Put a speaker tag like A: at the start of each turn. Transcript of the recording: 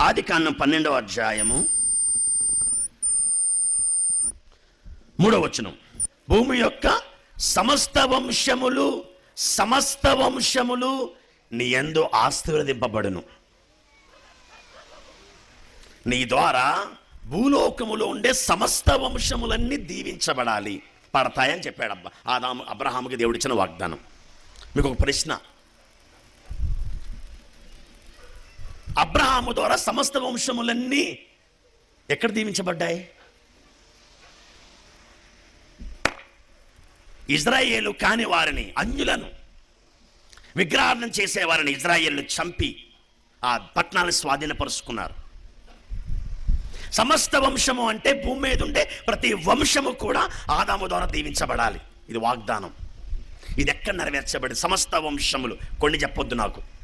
A: ఆది కాండం పన్నెండవ అధ్యాయము. మూడవ వచనం. భూమి యొక్క సమస్త వంశములు సమస్త వంశములు నీ ఎందు ఆశీర్వదింపబడును. నీ ద్వారా భూలోకములో ఉండే సమస్త వంశములన్నీ దీవించబడాలి. పడతాయని చెప్పాడు అబ్బా ఆదాము అబ్రహాముకి దేవుడిచ్చిన వాగ్దానం. మీకు ఒక ప్రశ్న. అబ్రహాము ద్వారా సమస్త వంశములన్నీ ఎక్కడ దీవించబడ్డాయి? ఇజ్రాయేలు కాని వారిని అన్యులను విగ్రహార్థం చేసేవారిని ఇజ్రాయేళ్ళు చంపి ఆ పట్టణాలను స్వాధీనపరుచుకున్నారు. సమస్త వంశము అంటే భూమి మీద ఉండే ప్రతి వంశము కూడా ఆదాము ద్వారా దీవించబడాలి. ఇది వాగ్దానం. ఇది ఎక్కడ నెరవేర్చబడి సమస్త వంశములు. కొన్ని చెప్పొద్దు నాకు.